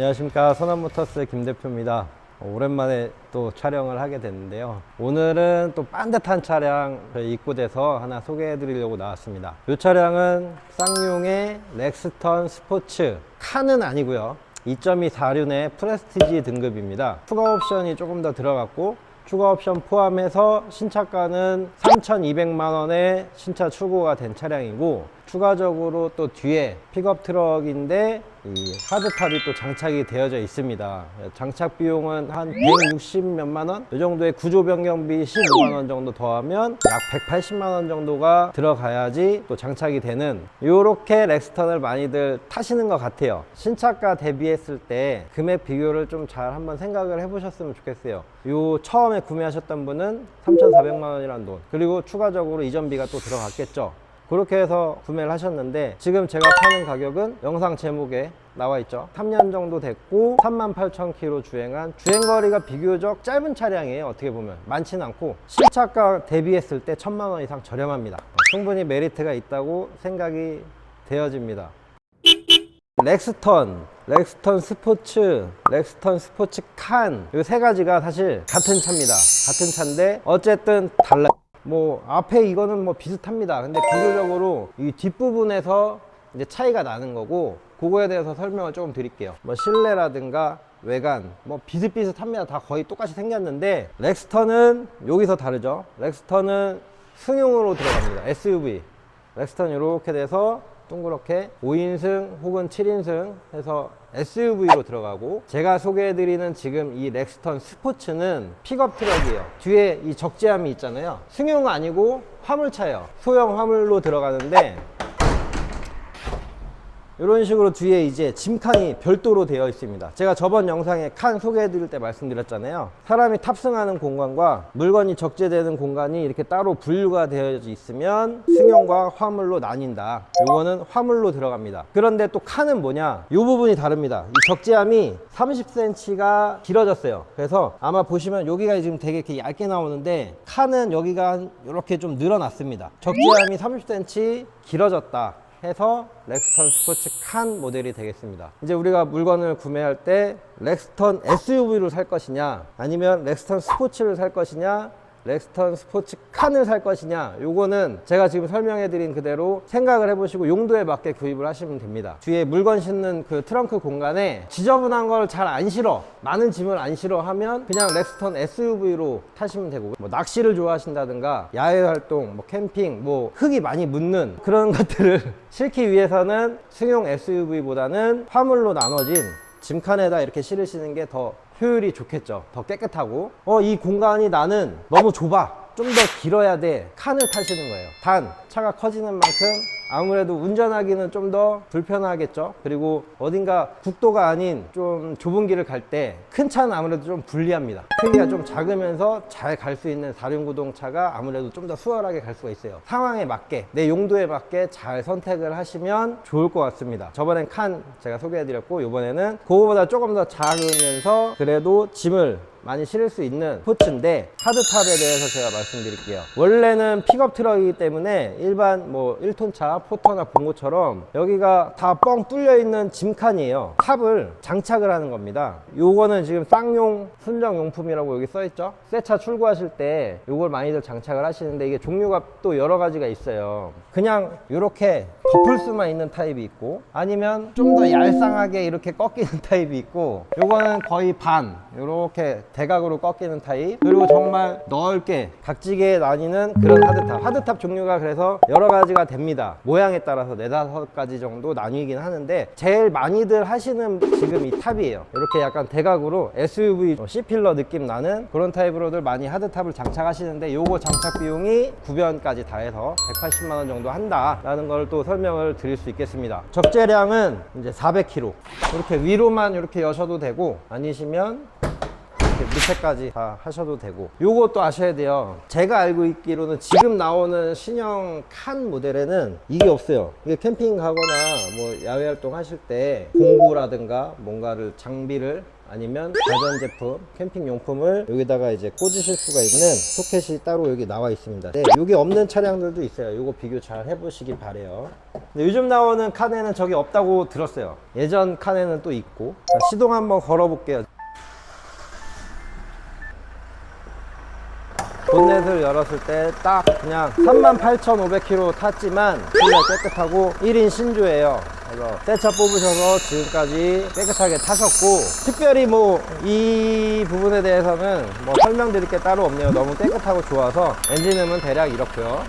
안녕하십니까 선한모터스 김 대표입니다. 어, 오랜만에 또 촬영을 하게 됐는데요. 오늘은 또 반듯한 차량 입고돼서 하나 소개해 드리려고 나왔습니다. 이 차량은 쌍용의 렉스턴 스포츠 칸은 아니고요. 2.2 4륜의 프레스티지 등급입니다. 추가 옵션이 조금 더 들어갔고 추가 옵션 포함해서 신차가는 3,200만 원에 신차 출고가 된 차량이고 추가적으로 또 뒤에 픽업 트럭인데 이 하드탑이 또 장착이 되어져 있습니다. 장착 비용은 한 160 몇만 원? 이 정도의 구조 변경비 15만 원 정도 더하면 약 180만 원 정도가 들어가야지 또 장착이 되는 이렇게 렉스턴을 많이들 타시는 것 같아요. 신차가 대비했을 때 금액 비교를 좀 잘 한번 생각을 해보셨으면 좋겠어요. 요 처음에 구매하셨던 분은 3,400만 원이라는 돈 그리고 추가적으로 이전비가 또 들어갔겠죠. 그렇게 해서 구매를 하셨는데 지금 제가 파는 가격은 영상 제목에 나와 있죠 3년 정도 됐고 38,000km 주행한 주행거리가 비교적 짧은 차량이에요 어떻게 보면 많지는 않고 신차가 대비했을 때 1,000만 원 이상 저렴합니다 어, 충분히 메리트가 있다고 생각이 되어집니다 렉스턴, 렉스턴 스포츠, 렉스턴 스포츠 칸. 이 세 가지가 사실 같은 차입니다. 같은 차인데 어쨌든 달라. 뭐 앞에 이거는 뭐 비슷합니다. 근데 구조적으로 이 뒷부분에서 이제 차이가 나는 거고 그거에 대해서 설명을 조금 드릴게요. 뭐 실내라든가 외관 뭐 비슷비슷합니다. 다 거의 똑같이 생겼는데 렉스턴은 여기서 다르죠. 렉스턴은 승용으로 들어갑니다. SUV. 렉스턴 이렇게 돼서 동그랗게 5인승 혹은 7인승 해서 SUV로 들어가고 제가 소개해드리는 지금 이 렉스턴 스포츠는 픽업 트럭이에요. 뒤에 이 적재함이 있잖아요. 승용 아니고 화물차예요. 소형 화물로 들어가는데 이런 식으로 뒤에 이제 짐칸이 별도로 되어 있습니다. 제가 저번 영상에 칸 소개해 드릴 때 말씀드렸잖아요. 사람이 탑승하는 공간과 물건이 적재되는 공간이 이렇게 따로 분류가 되어 있으면 승용과 화물로 나뉜다. 요거는 화물로 들어갑니다. 그런데 또 칸은 뭐냐? 이 부분이 다릅니다. 이 적재함이 30cm가 길어졌어요. 그래서 아마 보시면 여기가 지금 되게 이렇게 얇게 나오는데 칸은 여기가 이렇게 좀 늘어났습니다. 적재함이 30cm 길어졌다. 해서 렉스턴 스포츠 칸 모델이 되겠습니다. 이제 우리가 물건을 구매할 때 렉스턴 SUV를 살 것이냐 아니면 렉스턴 스포츠를 살 것이냐 렉스턴 스포츠 칸을 살 것이냐? 요거는 제가 지금 설명해 드린 그대로 생각을 해보시고 용도에 맞게 구입을 하시면 됩니다. 뒤에 물건 싣는 그 트렁크 공간에 지저분한 걸 잘 안 실어. 많은 짐을 안 실어 하면 그냥 렉스턴 SUV로 타시면 되고 뭐 낚시를 좋아하신다든가 야외 활동 뭐 캠핑 뭐 흙이 많이 묻는 그런 것들을 실기 위해서는 승용 SUV보다는 화물로 나눠진 짐칸에다 이렇게 실으시는 게 더 효율이 좋겠죠. 더 깨끗하고. 어, 이 공간이 나는 너무 좁아. 좀 더 길어야 돼. 칸을 타시는 거예요. 단, 차가 커지는 만큼 아무래도 운전하기는 좀 더 불편하겠죠. 그리고 어딘가 국도가 아닌 좀 좁은 길을 갈 때 큰 차는 아무래도 좀 불리합니다. 크기가 좀 작으면서 잘 갈 수 있는 4륜구동차가 아무래도 좀 더 수월하게 갈 수가 있어요. 상황에 맞게, 내 용도에 맞게 잘 선택을 하시면 좋을 것 같습니다. 저번엔 칸 제가 소개해드렸고, 이번에는 그거보다 조금 더 작으면서 그래도 짐을 많이 실을 수 있는 포츠인데 하드탑에 대해서 제가 말씀드릴게요 원래는 픽업 트럭이기 때문에 일반 뭐 1톤 차 포터나 봉고처럼 여기가 다 뻥 뚫려 있는 짐칸이에요. 탑을 장착을 하는 겁니다. 요거는 지금 쌍용 순정 용품이라고 여기 써 있죠? 새 차 출고하실 때 요걸 많이들 장착을 하시는데 이게 종류가 또 여러 가지가 있어요. 그냥 이렇게 덮을 수만 있는 타입이 있고 아니면 좀 더 얄쌍하게 이렇게 꺾이는 타입이 있고 요거는 거의 반 이렇게 대각으로 꺾이는 타입. 그리고 정말 넓게 각지게 나뉘는 그런 하드탑. 하드탑 종류가 그래서 여러 가지가 됩니다. 모양에 따라서 네다섯 가지 정도 나뉘긴 하는데 제일 많이들 하시는 지금 이 탑이에요. 이렇게 약간 대각으로 SUV C필러 느낌 나는 그런 타입으로들 많이 하드탑을 장착하시는데 요거 장착 비용이 구변까지 다 해서 180만 원 정도 한다라는 걸 또 설명을 드릴 수 있겠습니다. 적재량은 이제 400kg 이렇게 위로만 이렇게 여셔도 되고 아니시면 교체까지 다 하셔도 되고 요것도 아셔야 돼요 제가 알고 있기로는 지금 나오는 신형 칸 모델에는 이게 없어요 이게 캠핑 가거나 뭐 야외 활동 하실 때 공구라든가 뭔가를 장비를 아니면 가전 제품, 캠핑 용품을 여기다가 이제 꽂으실 수가 있는 소켓이 따로 여기 나와 있습니다. 네, 여기 없는 차량들도 있어요. 이거 비교 잘 해보시기 바래요. 근데 요즘 나오는 칸에는 저기 없다고 들었어요. 예전 칸에는 또 있고. 자, 시동 한번 걸어볼게요. 본넷을 열었을 때 딱 그냥 38,500km 탔지만 굉장히 깨끗하고 1인 신조예요. 그래서 새차 뽑으셔서 지금까지 깨끗하게 타셨고 특별히 뭐 이 부분에 대해서는 뭐 설명드릴 게 따로 없네요. 너무 깨끗하고 좋아서 엔진음은 대략 이렇고요.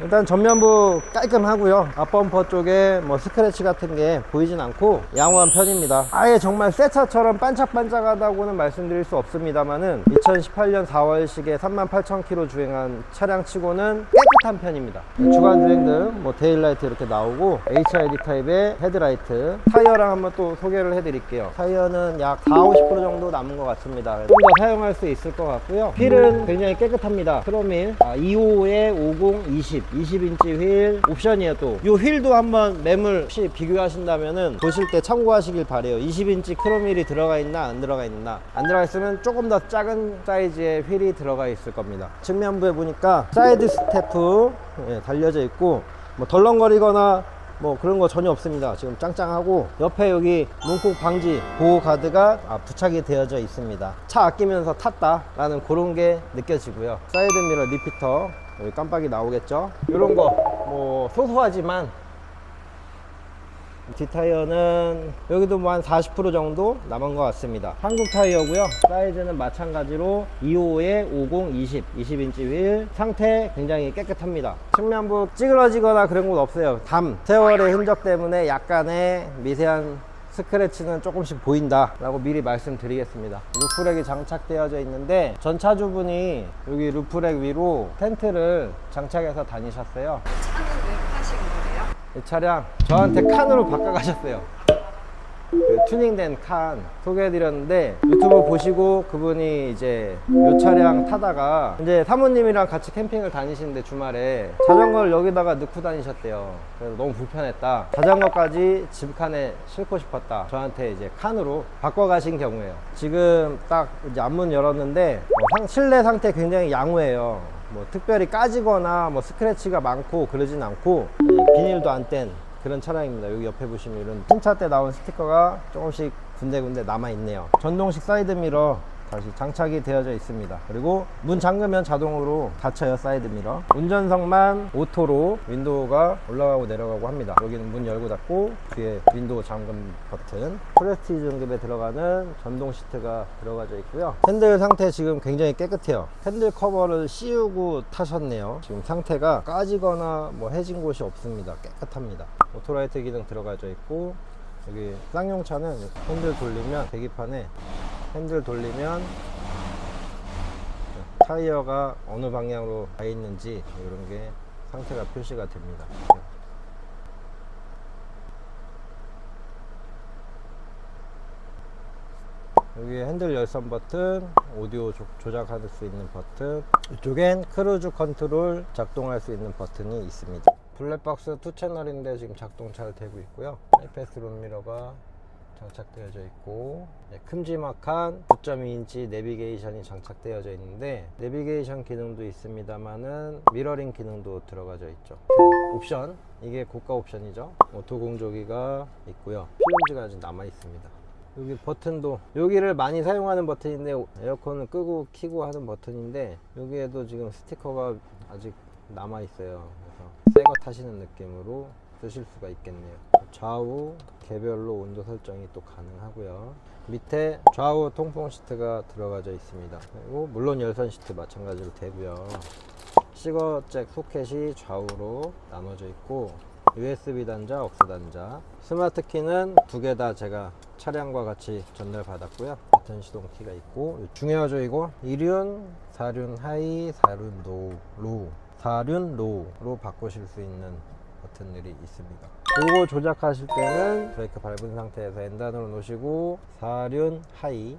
일단 전면부 깔끔하고요. 앞범퍼 쪽에 뭐 스크래치 같은 게 보이진 않고 양호한 편입니다. 아예 정말 새 차처럼 반짝반짝하다고는 말씀드릴 수 없습니다만은 2018년 4월식에 38,000km 주행한 차량 치고는 깨끗한 편입니다. 주간 주행 등 뭐 데일라이트 이렇게 나오고 HID 타입의 헤드라이트 타이어랑 한번 또 소개를 해드릴게요. 타이어는 약 4, 50% 정도 남은 것 같습니다. 좀 더 사용할 수 있을 것 같고요. 휠은 굉장히 깨끗합니다. 크롬일 아, 25에 50, 20 20인치 휠 옵션이에요 또 이 휠도 한번 매물 혹시 비교하신다면은 보실 때 참고하시길 바래요 20인치 크롬 휠이 들어가 있나 안 들어가 있나 안 들어가 있으면 조금 더 작은 사이즈의 휠이 들어가 있을 겁니다 측면부에 보니까 사이드 스태프 예, 달려져 있고 뭐 덜렁거리거나 뭐 그런 거 전혀 없습니다. 지금 짱짱하고 옆에 여기 문콕 방지 보호 가드가 아, 부착이 되어져 있습니다. 차 아끼면서 탔다 라는 그런 게 느껴지고요. 사이드 미러 리피터 여기 깜빡이 나오겠죠? 이런 거 뭐 소소하지만 뒷타이어는 여기도 뭐 한 40% 정도 남은 것 같습니다. 한국 타이어고요. 사이즈는 마찬가지로 25에 50, 20, 20인치 휠 상태 굉장히 깨끗합니다. 측면부 찌그러지거나 그런 건 없어요. 담, 세월의 흔적 때문에 약간의 미세한 스크래치는 조금씩 보인다 라고 미리 말씀드리겠습니다 루프렉이 장착되어져 있는데 전차주분이 여기 루프렉 위로 텐트를 장착해서 다니셨어요 차는 왜 파신 거예요? 이 차량 저한테 칸으로 바꿔가셨어요. 그 튜닝된 칸 소개해드렸는데 유튜브 보시고 그분이 이제 이 차량 타다가 이제 사모님이랑 같이 캠핑을 다니시는데 주말에 자전거를 여기다가 넣고 다니셨대요. 그래서 너무 불편했다. 자전거까지 집칸에 싣고 싶었다. 저한테 이제 칸으로 바꿔가신 경우에요. 지금 딱 이제 앞문 열었는데 어, 상- 실내 상태 굉장히 양호해요. 뭐 특별히 까지거나 뭐 스크래치가 많고 그러진 않고 예, 비닐도 안뗀 그런 차량입니다. 여기 옆에 보시면 이런 신차 때 나온 스티커가 조금씩 군데군데 남아 있네요. 전동식 사이드 미러 다시 장착이 되어져 있습니다. 그리고 문 잠그면 자동으로 닫혀요 사이드 미러. 운전석만 오토로 윈도우가 올라가고 내려가고 합니다. 여기는 문 열고 닫고 뒤에 윈도우 잠금 버튼. 프레스티지 등급에 들어가는 전동 시트가 들어가져 있고요. 핸들 상태 지금 굉장히 깨끗해요. 핸들 커버를 씌우고 타셨네요. 지금 상태가 까지거나 뭐 해진 곳이 없습니다. 깨끗합니다. 오토라이트 기능 들어가져 있고 여기 쌍용차는 핸들 돌리면 계기판에 핸들 돌리면 타이어가 어느 방향으로 가 있는지 이런 게 상태가 표시가 됩니다. 여기 핸들 열선 버튼, 오디오 조, 조작할 수 있는 버튼, 이쪽엔 크루즈 컨트롤 작동할 수 있는 버튼이 있습니다. 블랙박스 2채널인데 지금 작동 잘 되고 있고요. 하이패스 룸미러가 장착되어져 있고 네, 큼지막한 9.2인치 내비게이션이 장착되어져 있는데 내비게이션 기능도 있습니다만은 미러링 기능도 들어가져 있죠. 옵션 이게 고가 옵션이죠. 오토 공조기가 있고요. 필름지가 아직 남아 있습니다. 여기 버튼도 여기를 많이 사용하는 버튼인데 에어컨을 끄고 키고 하는 버튼인데 여기에도 지금 스티커가 아직 남아 있어요. 그래서 새거 타시는 느낌으로 쓰실 수가 있겠네요. 좌우 개별로 온도 설정이 또 가능하고요. 밑에 좌우 통풍 시트가 들어가져 있습니다. 그리고 물론 열선 시트 마찬가지로 되고요. 시거잭 소켓이 좌우로 나눠져 있고 USB 단자, 억스 단자. 스마트 키는 두 개 다 제가 차량과 같이 전달 받았고요. 버튼 시동 키가 있고 중요하죠 이거. 1륜, 4륜 하이, 4륜 로우, 로우 4륜 로우로 바꾸실 수 있는 버튼들이 있습니다 이거 조작하실 때는 브레이크 밟은 상태에서 엔단으로 놓으시고 4륜 하이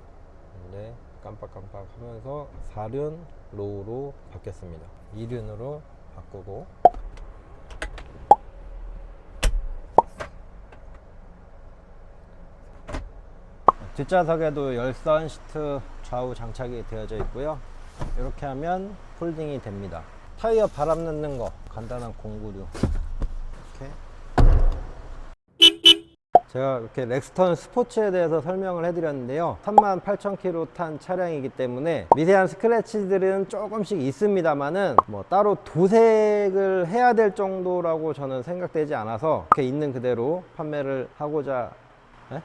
네, 깜빡깜빡 하면서 4륜 로우로 바뀌었습니다. 2륜으로 바꾸고 뒷좌석에도 열선 시트 좌우 장착이 되어져 있고요. 이렇게 하면 폴딩이 됩니다. 타이어 바람 넣는 거 간단한 공구류 제가 이렇게 렉스턴 스포츠에 대해서 설명을 해드렸는데요. 38,000km 탄 차량이기 때문에 미세한 스크래치들은 조금씩 있습니다만은 뭐 따로 도색을 해야 될 정도라고 저는 생각되지 않아서 이렇게 있는 그대로 판매를 하고자 네?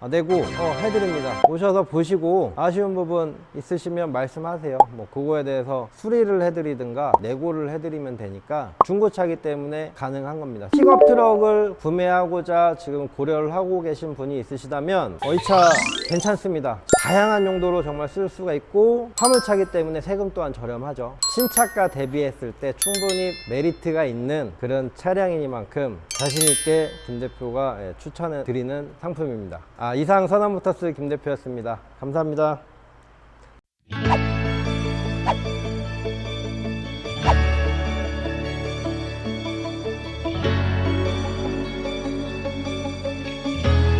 아, 내고 어, 해드립니다. 오셔서 보시고 아쉬운 부분 있으시면 말씀하세요. 뭐 그거에 대해서 수리를 해드리든가 내고를 해드리면 되니까 중고차기 때문에 가능한 겁니다. 픽업 트럭을 구매하고자 지금 고려를 하고 계신 분이 있으시다면 어, 이 차 괜찮습니다. 다양한 용도로 정말 쓸 수가 있고 화물차기 때문에 세금 또한 저렴하죠. 신차가 대비했을 때 충분히 메리트가 있는 그런 차량이니만큼 자신 있게 김 대표가 예, 추천해 드리는 상품입니다. 아, 아, 이상 서남부터스 김 대표였습니다. 감사합니다.